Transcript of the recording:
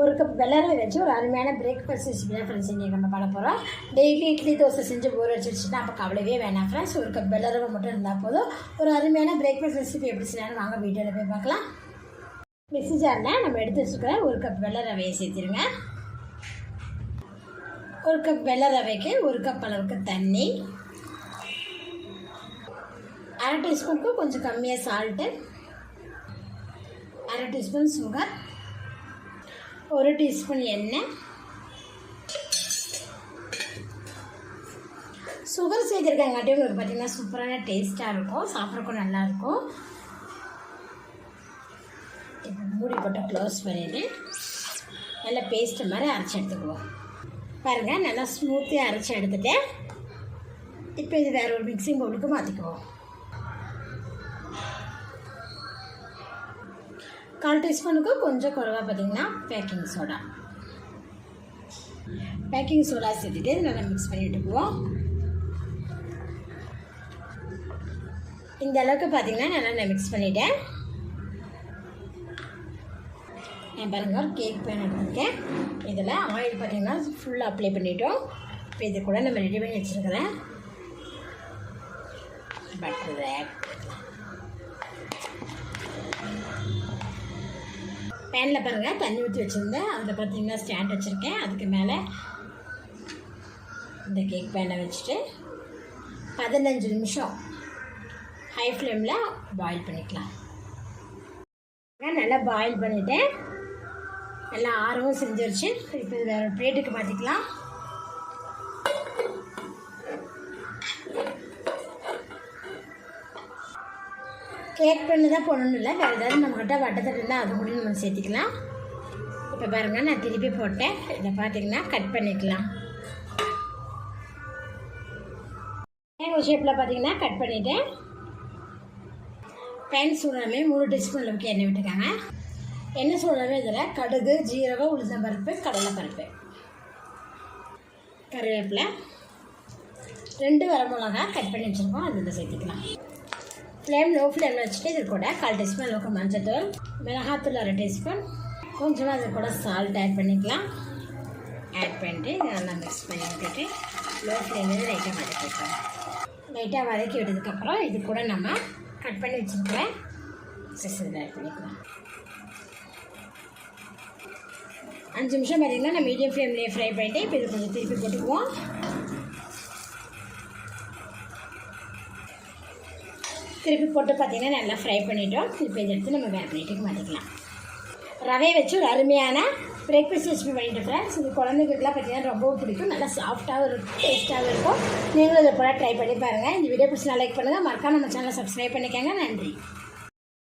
ஒரு கப் வெள்ளரை வச்சு ஒரு அருமையான பிரேக்ஃபாஸ்ட் ரெசிபி தான் ஃப்ரெண்ட்ஸ் இன்றைக்கி நம்ம பண்ண போகிறோம் டெய்லி இட்லி தோசை செஞ்சு போர் வச்சுருச்சுன்னா அப்போ கவலையே வேணாம் ஃப்ரெண்ட்ஸ் ஒரு கப் வெள்ளரவை மட்டும் இருந்தால் போதும். ஒரு அருமையான பிரேக்ஃபாஸ்ட் ரெசிபி எப்படி செய்யணும் வாங்க வீடியோவில் போய் பார்க்கலாம். மிக்ஸி ஜாரில் நம்ம எடுத்து வச்சுக்கிற ஒரு கப் வெள்ளை ரவையை சேர்த்துருங்க. ஒரு கப் வெள்ளை ரவைக்கு ஒரு கப் அளவுக்கு தண்ணி. அரை டீஸ்பூனுக்கு கொஞ்சம் கம்மியாக சால்ட்டு அரை டீஸ்பூன் சுகர் ஒரு டீஸ்பூன் எண்ணெய். சுகர் சேர்த்துருக்கங்காட்டி உங்களுக்கு பார்த்தீங்கன்னா சூப்பரான டேஸ்ட்டாக இருக்கும். சாப்பிட்றக்கும் நல்லாயிருக்கும் இப்போ மூடி போட்டு க்ளோஸ் பண்ணிவிட்டு நல்லா பேஸ்ட்டு மாதிரி அரைச்சி எடுத்துக்குவோம். பாருங்கள் நல்லா ஸ்மூத்தியாக அரைச்சி எடுத்துகிட்டு இப்போ இது வேறு ஒரு மிக்சிங் பவுலுக்கு மாற்றிக்குவோம் கால் டீஸ்பூனுக்கு கொஞ்சம் குறைவாக பார்த்தீங்கன்னா பேக்கிங் சோடா. பேக்கிங் சோடா சேர்த்துட்டு நல்லா மிக்ஸ் பண்ணி போவோம் இந்த அளவுக்கு பார்த்தீங்கன்னா நல்லா நான் மிக்ஸ் பண்ணிட்டேன். நான் பாருங்க ஒரு கேக் பேன் எடுத்துருக்கேன். இதில் ஆயில் பார்த்தீங்கன்னா ஃபுல்லாக அப்ளை பண்ணிட்டோம். இப்போ இது கூட நம்ம ரெடி பண்ணி வச்சுருக்கிறேன். பட்டர் பேனில் பாருங்கள் தண்ணி ஊற்றி வச்சுருந்தேன். அதில் பார்த்தீங்கன்னா ஸ்டாண்ட் வச்சுருக்கேன். அதுக்கு மேலே இந்த கேக் பேனை வச்சுட்டு பதினஞ்சு நிமிஷம் ஹை ஃப்ளேமில் பாயில் பண்ணிக்கலாம். நல்லா பாயில் பண்ணிவிட்டேன் நல்லா ஆரவும் செஞ்சிருச்சு. இப்போ இது வேறு பிளேட்டுக்கு மாற்றிக்கலாம் கேக் பண்ணி தான் போடணும் இல்லை. வேறு ஏதாவது நம்மக்கிட்ட வட்டத்தட்டு இருந்தால் அது கூட நம்ம சேர்த்திக்கலாம். இப்போ பாருங்கள் நான் திருப்பி போட்டேன். இதை பார்த்தீங்கன்னா கட் பண்ணிக்கலாம். ஒரு ஷேப்பில் பார்த்தீங்கன்னா கட் பண்ணிவிட்டேன் பேன் சூடாமே மூணு டீஸ்பூன் அளவுக்கு எண்ணெய் விட்டுருக்காங்க எண்ணெய் சூடாமே இதில் கடுகு ஜீரகம் உளுந்தம்பருப்பு கடலைப்பருப்பு. கருவேப்பிலை. ரெண்டு வரமிளகா கட் பண்ணி வச்சுருக்கோம். அதில் சேர்த்துக்கலாம். ஃப்ளேம் லோ ஃப்ளேமில் வச்சுட்டு இது கூட கால் டீஸ்பூன் அளவுக்கு மஞ்சத்தூள் மிளகாத்தூள் அரை டீஸ்பூன் கொஞ்சமாக அது கூட சால்ட் ஆட் பண்ணிக்கலாம். ஆட் பண்ணிட்டு நல்லா மிக்ஸ் பண்ணி விட்டுட்டு லோ ஃப்ளேமில் லைட்டாக வதக்கி விட்டோம் லைட்டாக வதக்கி விட்டதுக்கப்புறம் இது கூட நம்ம கட் பண்ணி வச்சுருக்கிறேன் சிஸ் இதில் ஆட் பண்ணிக்கலாம். அஞ்சு நிமிஷம் பார்த்திங்கன்னா நான் மீடியம் ஃப்ளேம்லேயே ஃப்ரை பண்ணிட்டு இப்போ இது கொஞ்சம் திருப்பி போட்டுக்குவோம். திருப்பி போட்டு பார்த்தீங்கன்னா நல்லா ஃப்ரை பண்ணிவிட்டோம் திருப்பி இதை எடுத்து நம்ம வேறு பிளேட்டுக்கு மாற்றிக்கலாம் ரவையை வச்சு ஒரு அருமையான பிரேக்ஃபாஸ்ட் ரெசிபி பண்ணிட்டு ஃப்ரெண்ட்ஸ் இது குழந்தைங்களுக்குலாம் பார்த்தீங்கன்னா ரொம்பவும் பிடிக்கும். நல்லா சாஃப்ட்டாகவும் இருக்கும் டேஸ்ட்டாகவும் இருக்கும். நீங்களும் இதை போல் ட்ரை பண்ணி பாருங்கள் இந்த வீடியோ பிடிச்சி லைக் பண்ணுங்கள் மறக்காம நம்ம சேனலை சப்ஸ்கிரைப் பண்ணிக்கோங்க. நன்றி.